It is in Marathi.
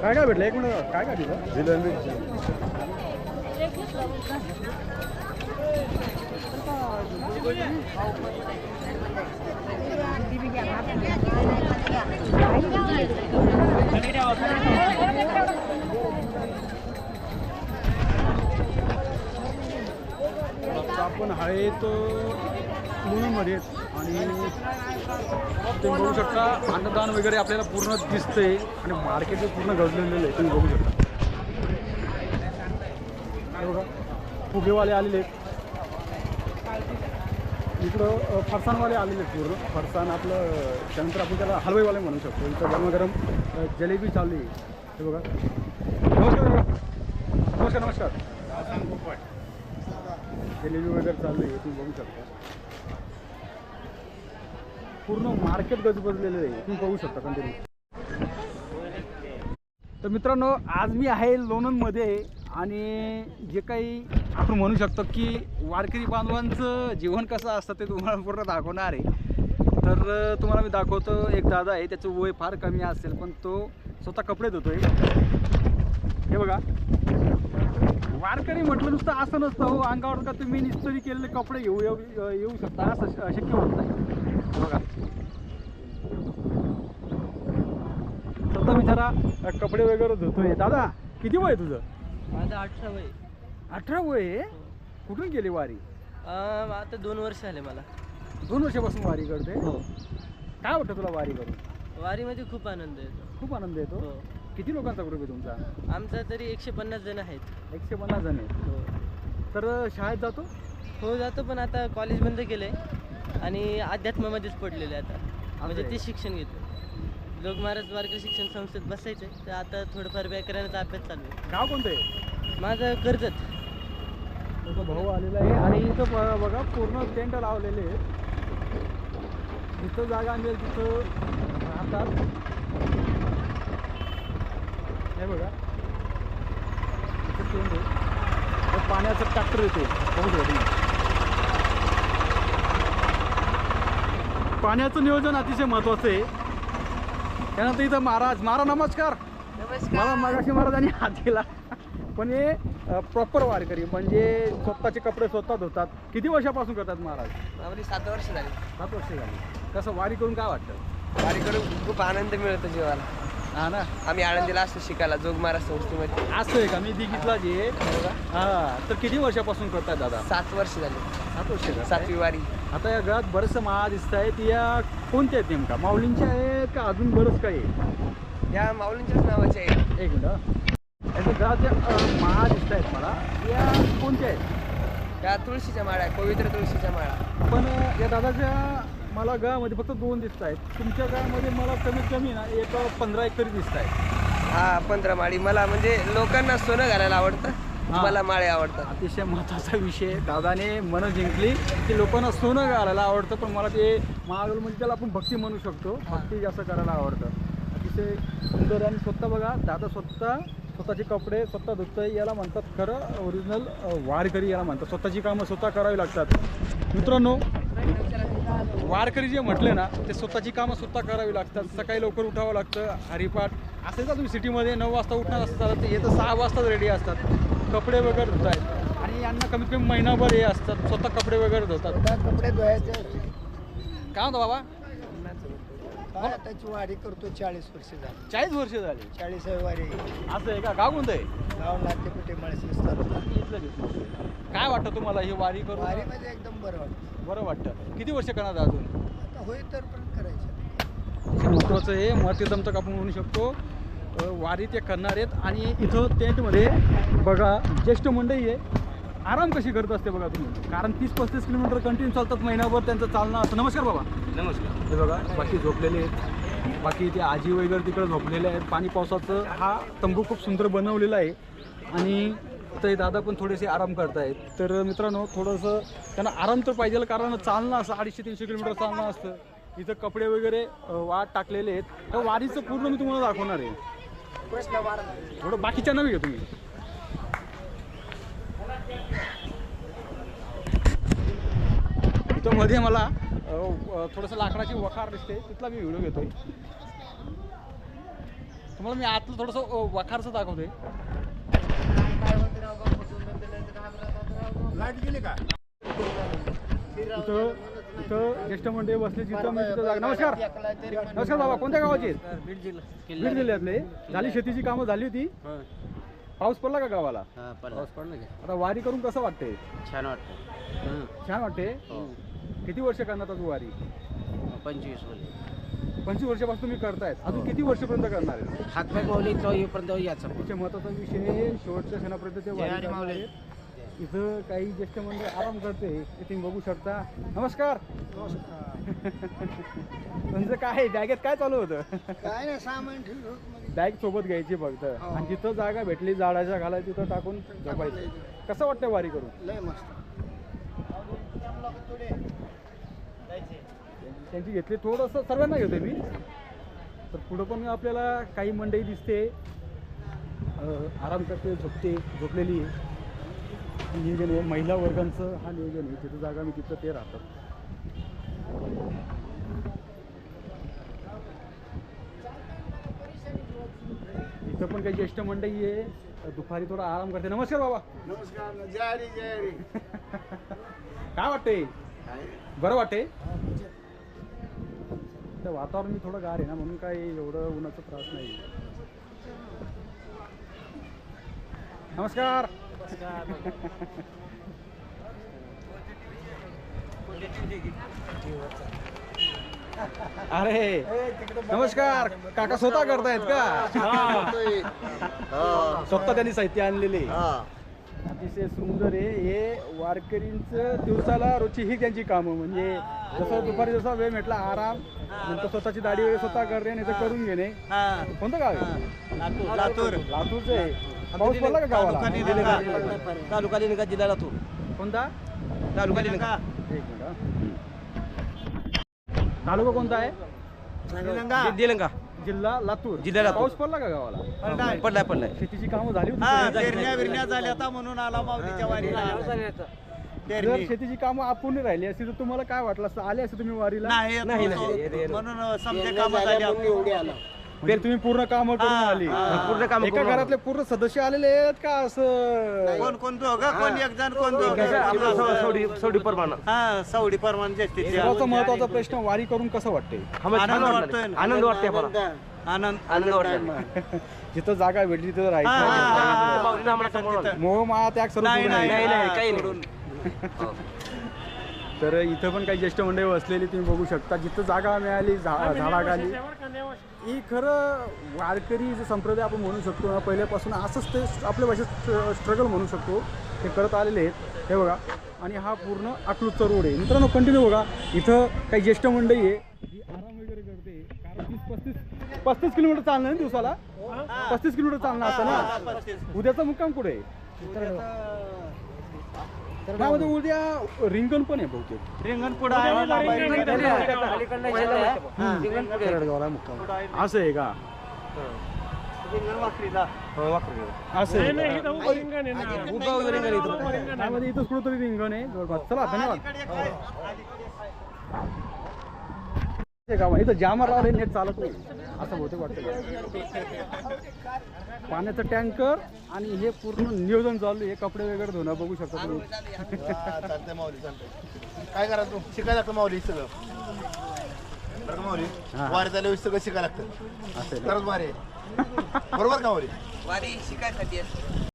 काय काय भेटलं? एक मिनिट काय काय दिलं जिलेबी आपण आहे तो मुलीमध्ये आणि तुम्ही बघू शकता अन्नदान वगैरे आपल्याला पूर्ण दिसतंय आणि मार्केट पूर्ण गजलेलं आहे तुम्ही बघू शकता. बघा फुगेवाले आलेले आहेत. इकडं फरसाणवाले आलेले आहेत पूर्ण. फरसाण आपलं त्यानंतर आपण त्याला हलवाईवाले म्हणू शकतो. इथं गरम गरम जलेबी चालली आहे. हे बघा. नमस्कार नमस्कार नमस्कार. जलेबी वगैरे चालली आहे तुम्ही बघू शकता. पूर्ण मार्केट गजबजलेलं आहे तुम्ही बघू शकता कंटिन्यू. तर मित्रांनो आज मी आहे लोणंदमध्ये आणि जे काही आपण म्हणू शकतो की वारकरी बांधवांचं जीवन कसं असतं ते तुम्हाला पूर्ण दाखवणार आहे. तर तुम्हाला मी दाखवतो एक दादा आहे त्याचं वय फार कमी असेल पण तो स्वतः कपडे धुतोय. हे बघा. वारकरी म्हटलं नुसतं असं नसतं हो अंगावर का तुम्ही निस्तरी केलेले कपडे घेऊ येऊ येऊ शकता असं शक्य होत नाही. बघा. स्वतः बिचारा अ, कपडे वगैरे धुतोय. दादा किती वय तुझं? माझं अठरा वय. अठरा वय आहे? कुठून गेली वारी? अं, आता दोन वर्ष आले मला. दोन वर्षापासून वारी करते? हो. काय वाटतं तुला वारी करून? वारीमध्ये खूप आनंद येतो. खूप आनंद येतो? हो. किती लोकांचा ग्रुप आहे तुमचा? आमचा तरी एकशे पन्नास जण आहेत. एकशे पन्नास जण आहे हो. तर शाळेत जातो? हो जातो पण आता कॉलेज बंद केलंय. आणि अध्यात्मामध्येच पडलेले आता. म्हणजे. ते शिक्षण घेतो लोक महाराज वारकरी शिक्षण संस्थेत बसायचं. तर आता थोडंफार व्याकरणाचा अभ्यास चालू आहे. गाव कोणतं आहे? माझं कर्जत. तो भाऊ आलेला आहे. आणि इथं बघा पूर्ण टेंट लावलेले आहेत. जिथं जागा मिळेल तिथं राहतात. हे बघा. इथं टेंट आहे. पाण्याचं ट्रॅक्टर येते बघू शकता तुम्ही. पाण्याचं नियोजन अतिशय महत्त्वाचं आहे. त्यानंतर इथं महाराज महाराज नमस्कार. मला मागाशी महाराजांनी हात दिला. पण हे प्रॉपर वारकरी म्हणजे स्वतःचे कपडे स्वतः धुतात. किती वर्षापासून करतात महाराज? सात वर्ष झाली. सात वर्ष झाली. कसं वारी करून काय वाटतं? वारीकडे खूप आनंद मिळतो जीवाला. हा ना. आम्ही आळंदीला असतो शिकायला जोग महाराज संस्थेमध्ये. असं आहे का? मी दिघितला जे हा तर किती वर्षापासून करतात दादा? सात वर्ष झाली. सात वर्ष करताय? सातवी वारी. आता या गळ्यात बरेचसे माळा दिसत आहेत या कोणत्या आहेत नेमका? माऊलींच्या आहेत का अजून बरंच काही आहे या माऊलींच्याच नावाचे आहे एक मिनिट याच्या ज्या अ, माळा दिसत आहेत मला या कोणत्या आहेत? त्या तुळशीच्या माळा आहे, पवित्र तुळशीच्या माळा. पण या दादाच्या मला गळ्यामध्ये फक्त दोन दिसत आहेत. तुमच्या गळ्यामध्ये मला कमीत कमी ना एक पंधरा एक तरी दिसत आहेत. हा पंधरा माळी. मला म्हणजे लोकांना सोनं घालायला आवडतं. मला माळे आवडतात. अतिशय महत्त्वाचा विषय. दादाने मन जिंकली. की लोकांना सोनं घालायला आवडतं पण मला ते महागल म्हणजे त्याला आपण भक्ती म्हणू शकतो. भक्ती जास्त करायला आवडतं. अतिशय सुंदर आणि स्वतः बघा दादा स्वतः स्वतःचे कपडे स्वतः धुतोय याला म्हणतात खरं ओरिजिनल वारकरी याला म्हणतात. स्वतःची कामं स्वतः करावी लागतात. मित्रांनो वारकरी जे म्हटले ना ते स्वतःची कामं स्वतः करावी लागतात. सकाळी लवकर उठावं लागतं हरिपाठ. असेल का तुम्ही सिटीमध्ये नऊ वाजता उठणार असतात ते येतं सहा वाजताच रेडी असतात. कपडे वगैरे धुत आहेत आणि यांना कमीत कमी महिनाभर हे असतात. स्वतः कपडे वगैरे धुतात. कपडे धुवायचे. काय म्हणतो बाबा? त्याची वारी करतो चाळीस वर्ष झाली. चाळीस वर्ष झाली. चाळीस वारी. असं आहे का? गाव कोणतं आहे? गाव नाते कुठे तालुका. काय वाटतं तुम्हाला ही वारी करून? वारीमध्ये एकदम बरं वाटतं. बरं वाटतं. किती वर्ष करणार अजून? आता होईल तर पण करायचं महत्त्वाचं आपण म्हणू शकतो. वारी ते करणार आहेत. आणि इथं टेंटमध्ये बघा ज्येष्ठ मंडळी आहे. आराम कशी करत असते बघा तुम्ही? कारण तीस पस्तीस किलोमीटर कंटिन्यू चालतात महिनाभर त्यांचं चालणं असतं नमस्कार बाबा. नमस्कार. हे बघा बाकी झोपलेले आहेत. बाकी ते आजी वगैरे तिकडे झोपलेले आहेत. पाणी पावसाचं हा तंबू खूप सुंदर बनवलेला आहे. आणि ते दादा पण थोडेसे आराम करतायत. तर मित्रांनो थोडंसं त्यांना आराम तर पाहिजे कारण चालणं असं अडीचशे तीनशे किलोमीटर चालणं असतं. इथं कपडे वगैरे वाट टाकलेले आहेत. तर वारीचं पूर्ण मी तुम्हाला दाखवणार आहे. थोडं बाकीच्या नव्हे घ्या तुम्ही. इथं मध्ये मला थोडंसं लाकडाची वखार दिसते. तिथला मी व्हिडिओ घेतोय. तुम्हाला मी आतलं थोडंसं अ, वखारचं दाखवतोय. लाइट गेली का? इथं इथं ज्येष्ठ मंडळी बसले जिथं मी तिथं जागा नमस्कार. नमस्कार बाबा कोणत्या गावाचे? आहेत? बीड जिल्हा बीड जिल्ह्यातले. झाली शेतीची कामं झाली होती. पाऊस पडला का गावाला? पाऊस पडला का. आता वारी करून कसं वाटते छान वाटतं छान वाटते हो. किती वर्ष करणार आता तू वारी? पंचवीस पंचवीस वर्षापासून तुम्ही करतायत. अजून किती वर्षापर्यंत करणार आहे? हातपाय माऊली तो येईपर्यंत याचा. तुमच्या महत्त्वाचा विषय शेवटच्या क्षणापर्यंत ते वारी करणार आहेत. इथं काही ज्येष्ठ मंडळी आराम करते ते तुम्ही बघू शकता. नमस्कार. तुमचं काय बॅगेत काय चालू होतं? काय नाही सामान ठेवलं होतं मध्ये. बॅग सोबत घ्यायची फक्त. हो. आणि जिथं जागा भेटली झाडाच्या घाला तिथं टाकून झोपायचं. कसं वाटतं वारी करून? लय मस्त. त्यांची घेतली. थोडंसं सर्वांना घेतोय मी. तर पुढं पण आपल्याला काही मंडळी दिसते. आराम करते झोपते झोपलेली आहे. नियोजन आहे. महिला वर्गांचं हा नियोजन आहे. जिथं जागा मी तिथं ते राहतात. इथं पण काही ज्येष्ठ मंडळी आहे. दुपारी थोडा आराम करते. नमस्कार बाबा. नमस्कार. जय जय काय वाटते बरं वाटते तर वातावरण मी थोडं गार आहे ना म्हणून काय एवढं उन्हाचा त्रास नाही. नमस्कार. अरे नमस्कार. काका स्वतः करतायत का? स्वतः त्यांनी साहित्य आणलेले. अतिशय सुंदर आहे. हे वारकरींचं दिवसाला रोजची ही त्यांची कामं. म्हणजे जसं दुपारी जसा वेळ भेटला आराम नंतर स्वतःची दाढी वगैरे स्वतः करणे नाही तर करून घेणे कोणतं गाव आहे? लातूर. लातूरचं आहे. पाऊस पडला का गावाला? तालुका लिंगा जिल्हा लातूर. कोणता? तालुका लिंगा एक मिनिट. तालुका कोणता आहे? दिलंगा जिल्हा लातूर. जिल्हा लातूर. पाऊस पडला का गावाला? पडलाय. पडलाय शेतीची कामं झाली होती बिरण्या झाल्या आता म्हणून आला माऊलीच्या वारीला. जर शेतीची कामं अपूर्ण राहिली असती तर तुम्हाला काय वाटलं असतं? आले असते तुम्ही वारीला? नाही नाही, नाही. म्हणून समजे काम झाली एवढी आला. म्हणजे तुम्ही पूर्ण कामं करून आली. पूर्ण कामं एका घरातले पूर्ण सदस्य आलेले आहेत का असं? कोण कोण दोघं कोण? एक जण कोण दोघं सवडी हा सवडी परमान जास्तीत सर्वात महत्त्वाचा प्रश्न वारी करून कसं वाटते आनंद वाटतोय ना. आनंद वाटते आनंद आनंद वाटते जिथं जागा भेटली तिथं हा, हा, हा, राहायचं हा. माऊलीनं आम्हाला सांभाळलं. मोह माया त्याग सर्व नाही, पूर्ण नाही, आहे. नाही नाही काही. नाही. तर इथं पण काही ज्येष्ठ मंडळी बसलेली तुम्ही बघू शकता. जिथं जागा मिळाली झा- झाडाखाली. ही खरं वारकरी जे संप्रदाय आपण म्हणू शकतो ना पहिल्यापासून असंच ते आपल्या भाषेत स्ट्रगल म्हणू शकतो ते करत आलेले आहेत. हे बघा. आणि हा पूर्ण अकलूजचा रोड आहे. मित्रांनो कंटिन्यू बघा. इथं काही ज्येष्ठ मंडळी आहे. ही आराम वगैरे करते. कारण तीस पस्तीस पस्तीस किलोमीटर चालणं ना दिवसाला? पस्तीस किलोमीटर चालणं असतं ना? उद्याचा मुक्काम कुठे आहे? त्यामध्ये उद्या रिंगण पण आहे बहुतेक. रिंगण पुढं मुक्काम असं आहे का? रिंगण वाकरीला. असं आहे का? त्यामध्ये इथं? कुठंतरी रिंगण आहे. जवळपास. चला धन्यवाद. ते गाव. इथं जामर लावले नेट चालत नाही. असं बहुतेक वाटतं पाण्याचं टँकर आणि हे पूर्ण नियोजन चालू हे कपडे वगैरे धुणं बघू शकता तुम्ही. चालतंय माऊली चालतंय. काय करा तू? शिकायला लागतं माऊली सगळं. बरं का माऊली. वारी झाल्यावर सगळं शिकायला लागतं. असं वारी आहे. बरोबर का माऊली? वारी शिकायसाठी